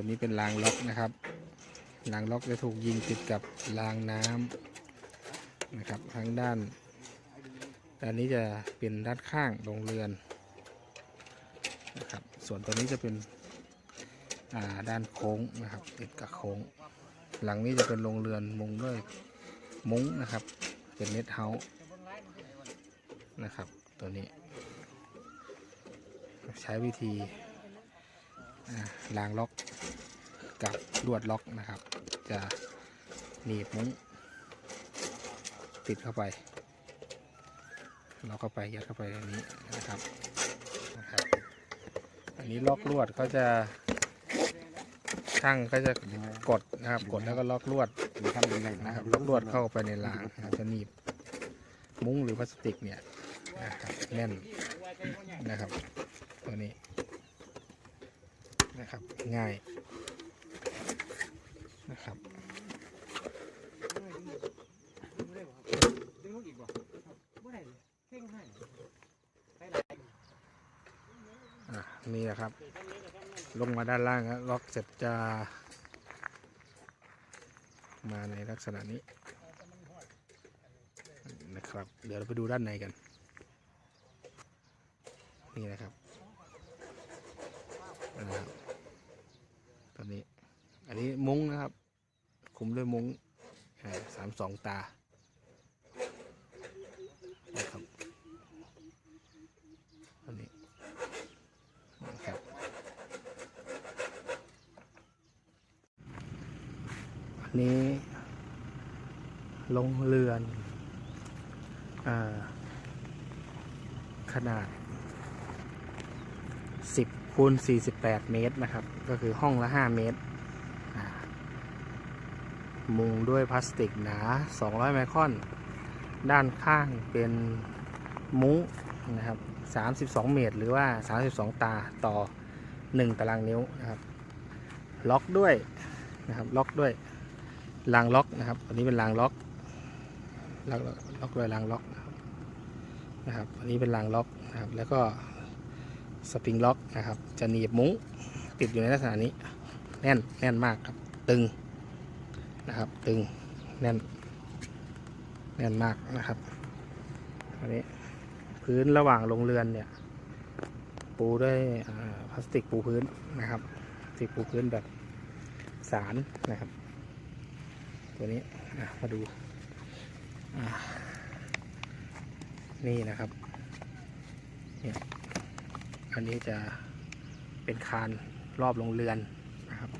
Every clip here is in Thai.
ตัวนี้เป็นรางล็อกนะครับรางล็อกจะถูกยิงติดกับรางน้ำนะครับทั้งด้านด้านนี้จะเป็นด้านข้างโรงเรือนนะครับส่วนตัวนี้จะเป็นด้านโค้งนะครับติดกับโค้ง หลังนี้จะเป็นโรงเรือนมุงด้วยมุ้งนะครับ เป็นเน็ตเฮาส์นะครับตัวนี้ ใช้วิธีอ่าล้างล็อก กับลวดล็อกนะครับ จะหนีบมุ้งติดเข้าไปล็อกเข้าไปยัดเข้าไปอันนี้นะครับนะครับ อันนี้ล็อกลวดก็จะช่างก็จะกดนะครับกดแล้วก็ล็อกลวดทำยังไงนะครับล็อกลวดเข้าไปในรางนะครับจะหนีบมุ้งหรือพลาสติกเนี่ยนะครับแน่นนะครับ ตัวนี้นะครับง่าย นะครับอะนี่นะครับ ลงมาด้านล่างครับล็อกเสร็จจะมาในลักษณะนี้นะครับ เดี๋ยวเราไปดูด้านในกัน นี่นะครับนะครับ อันนี้มุ้งนะครับ คุมด้วยมุ้งสามสองตานะครับอันนี้นะครับอันนี้ ลงเรือนอขนาด 10คูณ48 เมตรนะครับ ก็คือห้องละ 5 เมตร มุงด้วยพลาสติกหนา 200 ไมครอน ด้านข้างเป็นมุ้งนะครับ 32 เมตร หรือว่า 32 ตาต่อ 1 ตารางนิ้วนะครับ ล็อกด้วยนะครับ ล็อกด้วยรางล็อกนะครับ อันนี้เป็นรางล็อก ล็อกล็อกด้วยรางล็อกนะครับ อันนี้เป็นรางล็อกนะครับ แล้วก็สปริงล็อกนะครับ จะหนีบมุ้งติดอยู่ในลักษณะนี้ แน่น แน่นมากครับ ตึง นะครับ ตึงแน่น แน่นมากนะครับอันนี้พื้นระหว่างโรงเรือนเนี่ย ปูด้วยพลาสติกปูพื้นนะครับพลาสติกปูพื้นแบบสารนะครับ ตัวนี้มาดูนี่นะครับเนี่ยอันนี้จะเป็นคานรอบโรงเรือนนะครับ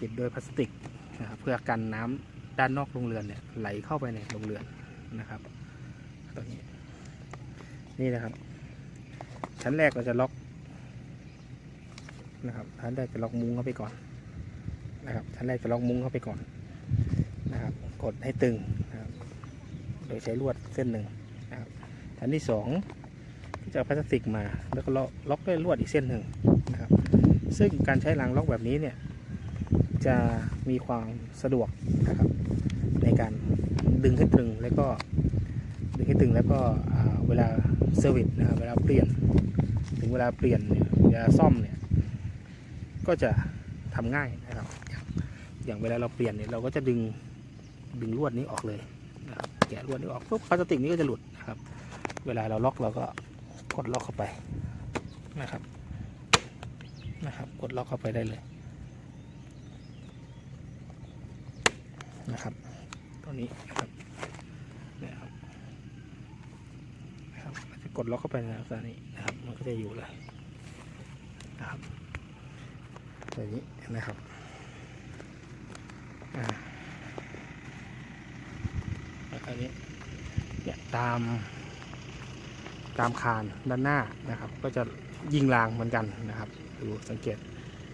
ปิดด้วยพลาสติก เพื่อกันน้ำด้านนอกโรงเรือนเนี่ยไหลเข้าไปในโรงเรือนนะครับตัวนี้นี่นะครับ ชั้นแรกเราจะล็อกนะครับชั้นแรกจะล็อกมุ้งเข้าไปก่อนนะครับชั้นแรกจะล็อกมุ้งเข้าไปก่อนนะครับ กดให้ตึงนะครับโดยใช้ลวดเส้นหนึ่งนะครับชั้นที่สองจะเอาพลาสติกมาแล้วก็ล็อกล็อกด้วยลวดอีกเส้นหนึ่งนะครับ ซึ่งการใช้รางล็อกแบบนี้เนี่ย จะมีความสะดวกนะครับในการดึงให้ตึงแล้วก็ดึงให้ตึงแล้วก็เวลาเซอร์วิสนะครับเวลาเปลี่ยน ถึงเวลาเปลี่ยนเนี่ยเวลาซ่อมเนี่ยก็จะทำง่ายนะครับ อย่างเวลาเราเปลี่ยนเนี่ยเราก็จะดึงดึงลวดนี้ออกเลยนะครับแกะลวดนี้ออกปุ๊บพลาสติกนี้ก็จะหลุดนะครับ เวลาเราล็อกเราก็กดล็อกเข้าไปนะครับนะครับ กดล็อกเข้าไปได้เลย นะครับตัวนี้นะครับเนี่ยครับนะครับเราจะกดล็อกเข้าไปในลักษณะนี้นะครับ มันก็จะอยู่เลยนะครับตัวนี้นะครับอ่าแล้วอันนี้เนี่ยตามตามคานด้านหน้านะครับ ก็จะยิงรางเหมือนกันนะครับดูสังเกต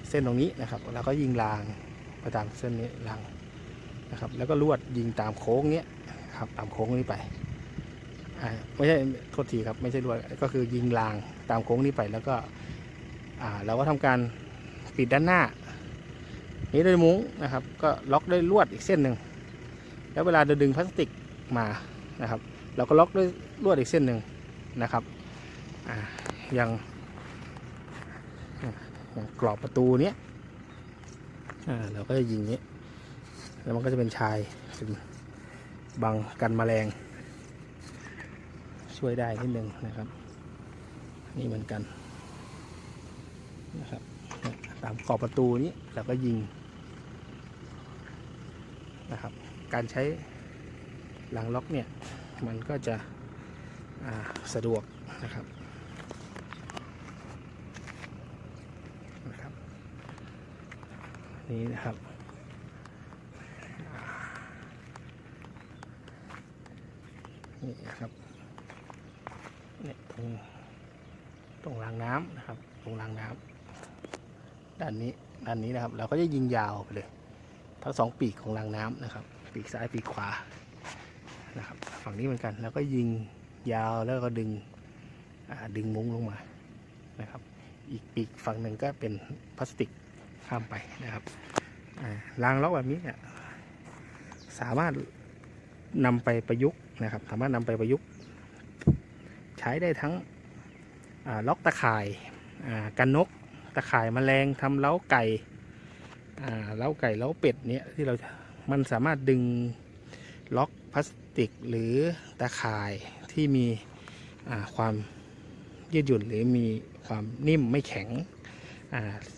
เส้นตรงนี้นะครับ แล้วก็ยิงรางไปตามเส้นนี้ราง นะครับ แล้วก็ลวดยิงตามโค้งเนี้ยครับตามโค้งนี้ไปไม่ใช่โทษทีครับไม่ใช่ลวดก็คือยิงรางตามโค้งนี้ไปแล้วก็เราก็ทำการปิดด้านหน้า นี้ด้วยมุ้งนะครับ ก็ล็อกด้วยลวดอีกเส้นหนึ่งแล้วเวลาเราดึงพลาสติกมานะครับ เราก็ล็อกด้วยลวดอีกเส้นหนึ่งนะครับอย่างอย่างกรอบประตูเนี้ยเราก็จะยิงนี้ แล้วมันก็จะเป็นชายเป็นบังกันแมลง ช่วยได้นิดนึงนะครับ นี่เหมือนกันนะครับตามขอบประตูนี้เราก็ยิงนะครับ การใช้หลังล็อกเนี่ย มันก็จะสะดวกนะครับนะครับ นี่นะครับ นี่นะครับ เนี่ยตรงตรงรางน้ำนะครับ ตรงรางน้ำด้านนี้ด้านนี้นะครับ เราก็จะยิงยาวไปเลย ทั้งสองปีกของรางน้ำนะครับ ปีกซ้ายปีกขวานะครับ ฝั่งนี้เหมือนกัน แล้วก็ยิงยาวแล้วก็ดึงดึงมุ้งลงมานะครับ อีกปีกฝั่งหนึ่งก็เป็นพลาสติกข้ามไปนะครับรางล็อกแบบนี้เนี่ยสามารถนำไปประยุกต์นะครับ สามารถนำไปประยุกต์ ใช้ได้ทั้งล็อกตะข่ายกันนกตะข่ายแมลงทำเล้าไก่เล้าไก่เล้าเป็ดเนี่ยที่เรา มันสามารถดึงล็อกพลาสติกหรือตะข่ายที่มีความยืดหยุ่นหรือมีความนิ่มไม่แข็ง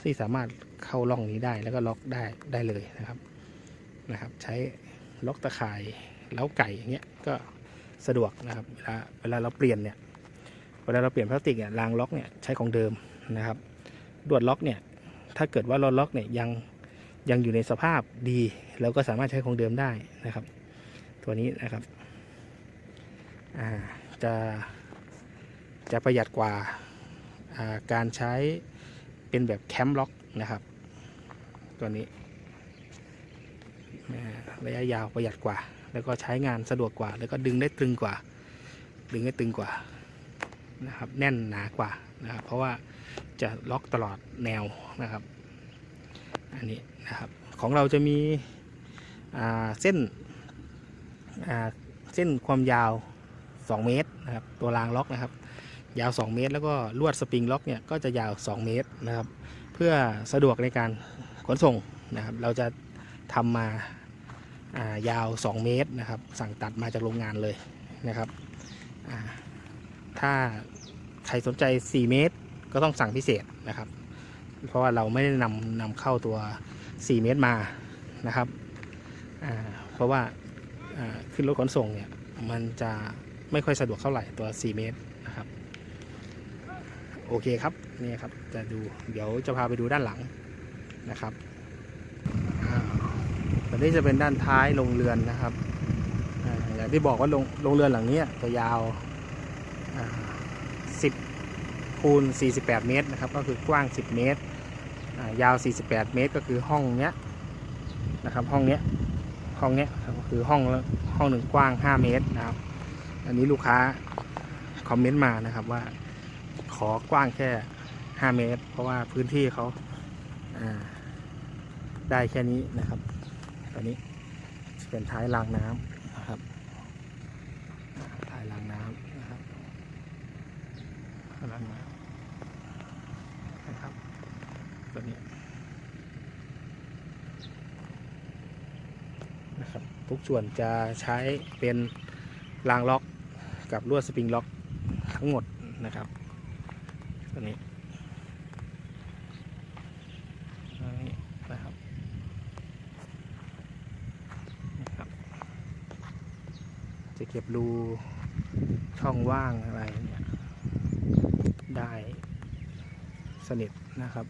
ที่สามารถเข้าร่องนี้ได้แล้วก็ล็อกได้ได้เลยนะครับนะครับ ใช้ล็อกตะข่ายเล้าไก่อย่างเงี้ยก็สะดวกนะครับเวลาเวลาเราเปลี่ยนเนี่ย เวลาเราเปลี่ยนพลาสติกเนี่ยรางล็อกเนี่ยใช้ของเดิมนะครับลวดล็อกเนี่ยถ้าเกิดว่าลวดล็อกเนี่ยยังยังอยู่ในสภาพดีเราก็สามารถใช้ของเดิมได้นะครับ ตัวนี้นะครับจะจะประหยัดกว่าาการใช้เป็นแบบแคมป์ล็อกนะครับ ตัวนี้ระยะยาวประหยัดกว่า แล้วก็ใช้งานสะดวกกว่า แล้วก็ดึงได้ตึงกว่า ดึงได้ตึงกว่า นะครับ แน่นหนากว่านะครับ เพราะว่าจะล็อกตลอดแนวนะครับ อันนี้นะครับของเราจะมีเส้นเส้นความยาว 2 เมตรนะครับ ตัวรางล็อกนะครับ ยาว 2 เมตร แล้วก็ลวดสปริงล็อกเนี่ยก็จะยาว 2 เมตรนะครับ เพื่อสะดวกในการขนส่งนะครับ เราจะทำมาายาว 2 เมตรนะครับ สั่งตัดมาจากโรงงานเลยนะครับ ถ้าใครสนใจ 4 เมตร ก็ต้องสั่งพิเศษนะครับ เพราะว่าเราไม่ได้นำนำเข้าตัว 4 เมตรมานะครับ เพราะว่าขึ้นรถขนส่งเนี่ยมันจะไม่ค่อยสะดวกเท่าไหร่ตัว 4 เมตรนะครับ โอเคครับนี่ครับจะดูเดี๋ยวจะพาไปดูด้านหลังนะครับอ่าตัวนี้จะเป็นด้านท้ายโรงเรือนนะครับอ่าอย่างที่บอกว่าโรงงเรือนหลังนี้จะยาว 10คูณ48 เมตรนะครับ ก็คือกว้าง 10 เมตรอ่ายาว 48 เมตร ก็คือห้องเนี้ยนะครับ ห้องเนี้ย ห้องเนี้ยก็คือห้องห้องหนึ่งกว้าง 5 เมตรนะครับ อันนี้ลูกค้าคอมเมนต์มานะครับว่าขอกว้างแค่ 5 เมตร เพราะว่าพื้นที่เขาาได้แค่นี้นะครับ ตอนนี้เป็นท้ายรางน้ำนะครับอ่าท้ายรางน้ำนะครับ รางน้ำนะครับตัวนี้นะครับทุกส่วนจะใช้เป็นรางล็อกกับลวดสปริงล็อกทั้งหมดนะครับตัวนี้นะครับนะครับ จะเก็บรูช่องว่างอะไร ได้สนิทนะครับ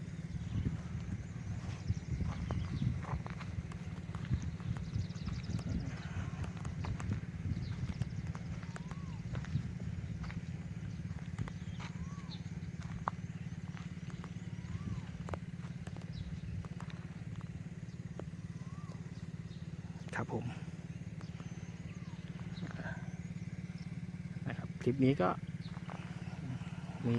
ครับผม นะครับ คลิปนี้ก็ มี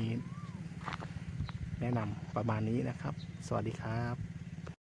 แนะนำประมาณนี้นะครับ สวัสดีครับ